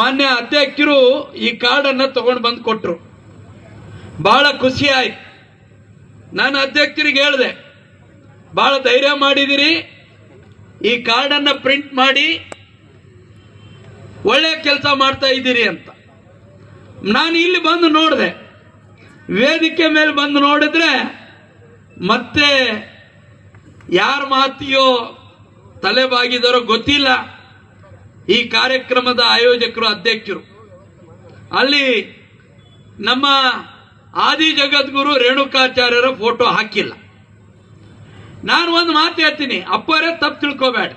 ಮಾನ್ಯ ಅಧ್ಯಕ್ಷರು ಈ ಕಾರ್ಡನ್ನು ತಗೊಂಡು ಬಂದು ಕೊಟ್ರು. ಬಹಳ ಖುಷಿ ಆಯ್ತು. ನಾನು ಅಧ್ಯಕ್ಷರಿಗೆ ಹೇಳಿದೆ ಬಹಳ ಧೈರ್ಯ ಮಾಡಿದಿರಿ. ಈ ಕಾರ್ಡನ್ನು ಪ್ರಿಂಟ್ ಮಾಡಿ ಒಳ್ಳೆ ಕೆಲಸ ಮಾಡ್ತಾ ಇದ್ದೀರಿ ಅಂತ. ನಾನು ಇಲ್ಲಿ ಬಂದು ನೋಡಿದೆ. ವೇದಿಕೆ ಮೇಲೆ ಬಂದು ನೋಡಿದ್ರೆ ಮತ್ತೆ ಯಾರ ಮಾತಿಯೋ ತಲೆ ಬಾಗಿದಾರೋ ಗೊತ್ತಿಲ್ಲ. ಈ ಕಾರ್ಯಕ್ರಮದ ಆಯೋಜಕರು ಅಧ್ಯಕ್ಷರು. ಅಲ್ಲಿ ನಮ್ಮ ಆದಿ ಜಗದ್ಗುರು ರೇಣುಕಾಚಾರ್ಯರ ಫೋಟೋ ಹಾಕಿಲ್ಲ. ನಾನು ಒಂದು ಮಾತು ಹೇಳ್ತೀನಿ, ಅಪ್ಪರೇ ತಪ್ಪು ತಿಳ್ಕೋಬೇಡ.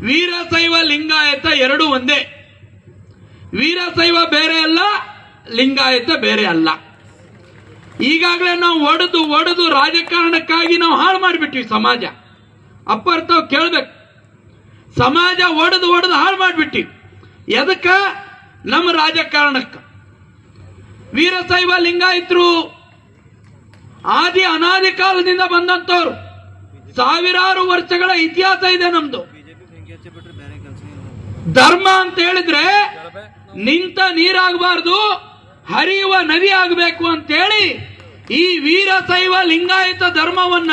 ವೀರಶೈವ ಲಿಂಗಾಯತ ಎರಡು ಒಂದೇ. ವೀರಶೈವ ಬೇರೆ ಅಲ್ಲ, ಲಿಂಗಾಯತ ಬೇರೆ ಅಲ್ಲ. ಈಗಾಗಲೇ ನಾವು ಒಡೆದು ಒಡೆದು ರಾಜಕಾರಣಕ್ಕಾಗಿ ನಾವು ಹಾಳು ಮಾಡಿಬಿಟ್ವಿ ಸಮಾಜ. ಅಪ್ಪರ್ ತಾವು ಕೇಳ್ಬೇಕು. ಸಮಾಜ ಒಡೆದು ಒಡೆದು ಹಾಳು ಮಾಡಿಬಿಟ್ಟಿ. ಎದಕ್ಕ? ನಮ್ಮ ರಾಜಕಾರಣಕ್ಕೆ. ವೀರಶೈವ ಲಿಂಗಾಯಿತರು ಆದಿ ಅನಾದಿ ಕಾಲದಿಂದ ಬಂದಂತವ್ರು ಸಾವಿರಾರು ವರ್ಷಗಳ ಇತಿಹಾಸ ಇದೆ ನಮ್ದು. ಧರ್ಮ ಅಂತ ಹೇಳಿದ್ರೆ ನಿಂತ ನೀರಾಗಬಾರ್ದು, ಹರಿಯುವ ನದಿ ಆಗಬೇಕು ಅಂತೇಳಿ ಈ ವೀರಶೈವ ಲಿಂಗಾಯತ ಧರ್ಮವನ್ನ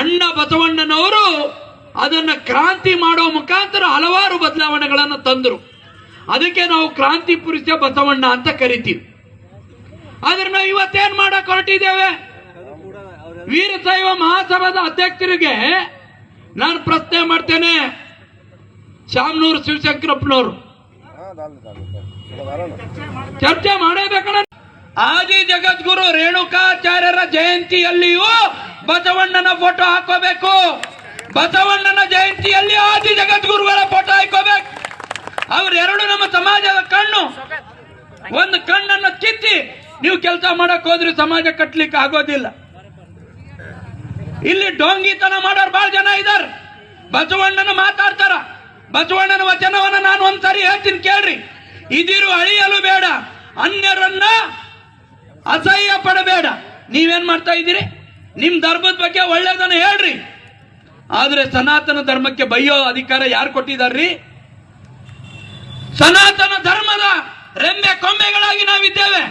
ಅಣ್ಣ ಬಸವಣ್ಣನವರು ಅದನ್ನ ಕ್ರಾಂತಿ ಮಾಡೋ ಮುಖಾಂತರ ಹಲವಾರು ಬದಲಾವಣೆಗಳನ್ನು ತಂದರು. ಅದಕ್ಕೆ ನಾವು ಕ್ರಾಂತಿ ಪುರುಷ ಬಸವಣ್ಣ ಅಂತ ಕರಿತೀವಿ. ಆದ್ರೆ ನಾವು ಇವತ್ತೇನ್ ಮಾಡಕ್ ಹೊರಟಿದ್ದೇವೆ? ವೀರಶೈವ ಮಹಾಸಭಾದ ಅಧ್ಯಕ್ಷರಿಗೆ ನಾನು ಪ್ರಶ್ನೆ ಮಾಡ್ತೇನೆ. ಶಾಮನೂರು ಶಿವಶಂಕರಪ್ಪನವರು. ಚರ್ಚೆ ಮಾಡಬೇಕಣ್ಣ. ಆದಿ ಜಗದ್ಗುರು ರೇಣುಕಾಚಾರ್ಯರ ಜಯಂತಿಯಲ್ಲಿಯೂ ಬಸವಣ್ಣನ ಫೋಟೋ ಹಾಕೋಬೇಕು. ಬಸವಣ್ಣನ ಜಯಂತಿಯಲ್ಲಿ ಆದಿ ಜಗದ್ಗುರುಗಳ ಫೋಟೋ ಹಾಕೋಬೇಕು ಅವರೆರಡು ನಮ್ಮ ಸಮಾಜದ ಕಣ್ಣು. ಒಂದು ಕಣ್ಣನ್ನು ಕಿತ್ತಿ ನೀವು ಕೆಲಸ ಮಾಡಕ್ ಹೋದ್ರೆ ಸಮಾಜ ಕಟ್ಟಲಿಕ್ಕೆ ಆಗೋದಿಲ್ಲ. ಇಲ್ಲಿ ಡೋಂಗಿತನ ಮಾಡೋರು ಬಹಳ ಜನ ಇದ್ದಾರೆ ಬಸವಣ್ಣನ ಮಾತಾಡ್ತಾರ. ಬಸವಣ್ಣನ ವಚನವನ್ನ ನಾನು ಒಂದ್ಸರಿ ಹೇಳ್ತೀನಿ ಕೇಳ್ರಿ. ಇದಿರು ಅಳಿಯಲು ಬೇಡ. ಅನ್ಯರನ್ನ ಅಸಹ್ಯ ಪಡಬೇಡ. ನೀವೇನ್ ಮಾಡ್ತಾ ಇದ್ದೀರಿ? ನಿಮ್ ಧರ್ಮದ ಬಗ್ಗೆ ಒಳ್ಳೇದನ್ನ ಹೇಳ್ರಿ. ಆದ್ರೆ ಸನಾತನ ಧರ್ಮಕ್ಕೆ ಬೈಯೋ ಅಧಿಕಾರ ಯಾರು ಕೊಟ್ಟಿದಾರ್ರಿ? ಸನಾತನ ಧರ್ಮದ ರೆಂಬೆ ಕೊಂಬೆಗಳಾಗಿ ನಾವಿದ್ದೇವೆ.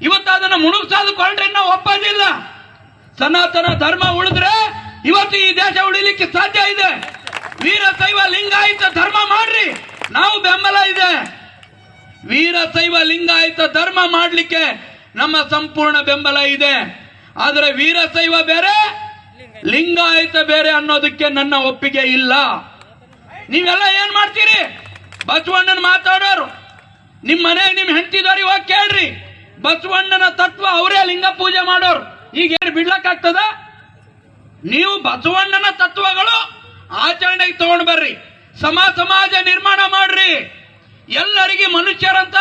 ಇವತ್ತು ಅದನ್ನ ಮುಣುಗ್ಸಾದುಕೊಂಡ್ರೆ ನಾವು ಒಪ್ಪೋದಿಲ್ಲ ಸನಾತನ ಧರ್ಮ ಉಳಿದ್ರೆ ಇವತ್ತು ಈ ದೇಶ ಉಳಿಲಿಕ್ಕೆ ಸಾಧ್ಯ ಇದೆ. ವೀರಶೈವ ಲಿಂಗಾಯತ ಧರ್ಮ ಮಾಡ್ರಿ. ನಾವು ಬೆಂಬಲ ಇದೆ. ವೀರಶೈವ ಲಿಂಗಾಯತ ಧರ್ಮ ಮಾಡಲಿಕ್ಕೆ ನಮ್ಮ ಸಂಪೂರ್ಣ ಬೆಂಬಲ ಇದೆ. ಆದರೆ ವೀರಶೈವ ಬೇರೆ ಲಿಂಗಾಯತ ಬೇರೆ ಅನ್ನೋದಕ್ಕೆ ನನ್ನ ಒಪ್ಪಿಗೆ ಇಲ್ಲ. ನೀವೆಲ್ಲ ಏನ್ ಮಾಡ್ತೀರಿ? ಬಸವಣ್ಣನ ಮಾತಾಡೋರು. ನಿಮ್ ಮನೆ, ನಿಮ್ ಹೆಂಡತಿದವ್ರು ಇವಾಗ ಕೇಳ್ರಿ. ಬಸವಣ್ಣನ ತತ್ವ ಅವರೇ ಲಿಂಗ ಪೂಜೆ ಮಾಡೋರು. ಈಗ ಏನು ಬಿಡ್ಲಕ್ಕಾಗ್ತದ? ನೀವು ಬಸವಣ್ಣನ ತತ್ವಗಳು ಆಚರಣೆಗೆ ತಗೊಂಡ್ ಬರ್ರಿ. ಸಮ ಸಮಾಜ ನಿರ್ಮಾಣ ಮಾಡ್ರಿ. ಎಲ್ಲರಿಗೆ ಮನುಷ್ಯರಂತ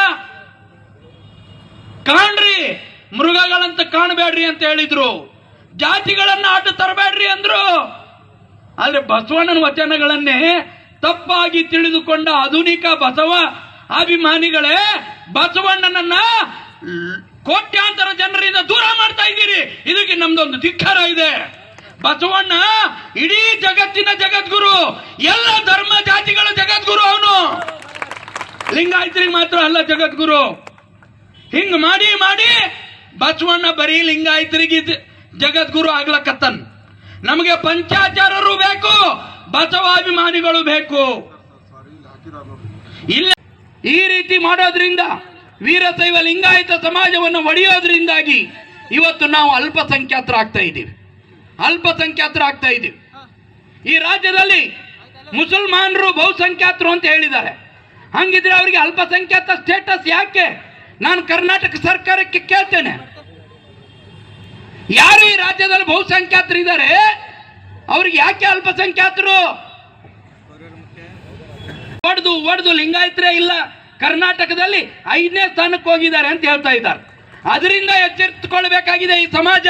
ಕಾಣ್ರಿ. ಮೃಗಗಳಂತ ಕಾಣಬೇಡ್ರಿ ಅಂತ ಹೇಳಿದ್ರು. ಜಾತಿಗಳನ್ನ ಆಟ ತರಬೇಡ್ರಿ ಅಂದ್ರು. ಆದ್ರೆ ಬಸವಣ್ಣನ ವಚನಗಳನ್ನೇ ತಪ್ಪಾಗಿ ತಿಳಿದುಕೊಂಡ ಆಧುನಿಕ ಬಸವ ಅಭಿಮಾನಿಗಳೇ, ಬಸವಣ್ಣನನ್ನ ಕೋಟ್ಯಾಂತರ ಜನರಿಂದ ದೂರ ಮಾಡ್ತಾ ಇದ್ದೀರಿ. ಇದಕ್ಕೆ ನಮ್ದೊಂದು ಧಿಕ್ಕಾರ ಇದೆ. ಬಸವಣ್ಣ ಇಡೀ ಜಗತ್ತಿನ ಜಗದ್ಗುರು, ಎಲ್ಲ ಧರ್ಮ ಜಾತಿಗಳ ಜಗದ್ಗುರು ಅವನು. ಲಿಂಗಾಯತರಿಗೆ ಮಾತ್ರ ಅಲ್ಲ ಜಗದ್ಗುರು. ಹಿಂಗ್ ಮಾಡಿ ಮಾಡಿ ಬಸವಣ್ಣ ಬರೀ ಲಿಂಗಾಯತರಿಗೆ ಇದ್- ಜಗದ್ಗುರು ಆಗ್ಲಕ್ಕತ್ತನ್ ನಮಗೆ ಪಂಚಾಚಾರರು ಬೇಕು, ಬಸವಾಭಿಮಾನಿಗಳು ಬೇಕು. ಇಲ್ಲ ಈ ರೀತಿ ಮಾಡೋದ್ರಿಂದ ವೀರಶೈವ ಲಿಂಗಾಯತ ಸಮಾಜವನ್ನು ಒಡೆಯೋದ್ರಿಂದಾಗಿ ಇವತ್ತು ನಾವು ಅಲ್ಪಸಂಖ್ಯಾತರಾಗ್ತಾ ಇದ್ದೀವಿ. ಅಲ್ಪಸಂಖ್ಯಾತರಾಗ್ತಾ ಇದ್ದೀವಿ. ಈ ರಾಜ್ಯದಲ್ಲಿ ಮುಸಲ್ಮಾನರು ಬಹುಸಂಖ್ಯಾತರು ಅಂತ ಹೇಳಿದ್ದಾರೆ. ಹಂಗಿದ್ರೆ ಅವರಿಗೆ ಅಲ್ಪಸಂಖ್ಯಾತ ಸ್ಟೇಟಸ್ ಯಾಕೆ? ನಾನು ಕರ್ನಾಟಕ ಸರ್ಕಾರಕ್ಕೆ ಕೇಳ್ತೇನೆ. ಯಾರು ಈ ರಾಜ್ಯದಲ್ಲಿ ಬಹುಸಂಖ್ಯಾತರು ಇದ್ದಾರೆ? ಅವ್ರಿಗೆ ಯಾಕೆ ಅಲ್ಪಸಂಖ್ಯಾತರು? ಒಡೆದು ಒಡೆದು ಲಿಂಗಾಯಿತರೇ ಇಲ್ಲ. ಕರ್ನಾಟಕದಲ್ಲಿ ಐದನೇ ಸ್ಥಾನಕ್ಕೆ ಹೋಗಿದ್ದಾರೆ ಅಂತ ಹೇಳ್ತಾ ಇದ್ದಾರೆ. ಅದರಿಂದ ಎಚ್ಚೆತ್ತುಕೊಳ್ಬೇಕಾಗಿದೆ ಈ ಸಮಾಜ.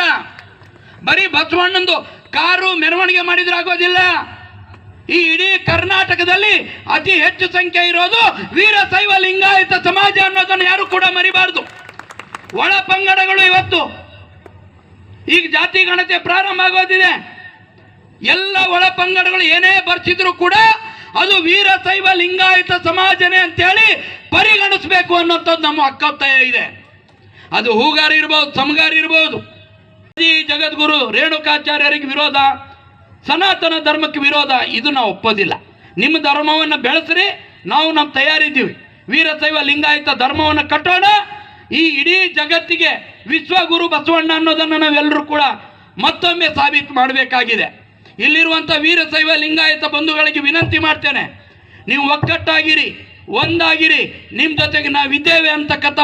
ಬರೀ ಬಸವಣ್ಣಂದು ಕಾರು ಮೆರವಣಿಗೆ ಮಾಡಿದ್ರೆ ಆಗೋದಿಲ್ಲ. ಈ ಇಡೀ ಕರ್ನಾಟಕದಲ್ಲಿ ಅತಿ ಹೆಚ್ಚು ಸಂಖ್ಯೆ ಇರೋದು ವೀರಶೈವ ಲಿಂಗಾಯತ ಸಮಾಜ ಅನ್ನೋದನ್ನು ಯಾರು ಕೂಡ ಮರಿಬಾರದು. ಒಳ ಪಂಗಡಗಳು ಇವತ್ತು ಈಗ ಜಾತಿ ಗಣತಿ ಪ್ರಾರಂಭ ಆಗೋದಿದೆ. ಎಲ್ಲ ಒಳ ಪಂಗಡಗಳು ಏನೇ ಬರ್ತಿದ್ರು ಕೂಡ ಅದು ವೀರಶೈವ ಲಿಂಗಾಯತ ಸಮಾಜನೆ ಅಂತೇಳಿ ಪರಿಗಣಿಸಬೇಕು ಅನ್ನೋಂಥದ್ದು ನಮ್ಮ ಅಕ್ಕತ್ತಯ ಇದೆ. ಅದು ಹೂಗಾರ ಇರ್ಬೋದು, ಸಮಗಾರ ಇರ್ಬೋದು. ಜಗದ್ಗುರು ರೇಣುಕಾಚಾರ್ಯರಿಗೆ ವಿರೋಧ, ಸನಾತನ ಧರ್ಮಕ್ಕೆ ವಿರೋಧ, ಇದು ನಾವು ಒಪ್ಪೋದಿಲ್ಲ. ನಿಮ್ಮ ಧರ್ಮವನ್ನು ಬೆಳೆಸ್ರಿ, ನಾವು ನಮ್ಮ ತಯಾರಿದ್ದೀವಿ. ವೀರಶೈವ ಲಿಂಗಾಯತ ಧರ್ಮವನ್ನು ಕಟ್ಟೋಣ. ಈ ಇಡೀ ಜಗತ್ತಿಗೆ ವಿಶ್ವಗುರು ಬಸವಣ್ಣ ಅನ್ನೋದನ್ನು ನಾವೆಲ್ಲರೂ ಕೂಡ ಮತ್ತೊಮ್ಮೆ ಸಾಬೀತು ಮಾಡಬೇಕಾಗಿದೆ. ಇಲ್ಲಿರುವಂಥ ವೀರಶೈವ ಲಿಂಗಾಯತ ಬಂಧುಗಳಿಗೆ ವಿನಂತಿ ಮಾಡ್ತೇನೆ. ನೀವು ಒಕ್ಕಟ್ಟಾಗಿರಿ ಒಂದಾಗಿರಿ ನಿಮ್ಮ ಜೊತೆಗೆ ನಾವಿದ್ದೇವೆ ಅಂತಕ್ಕಂಥ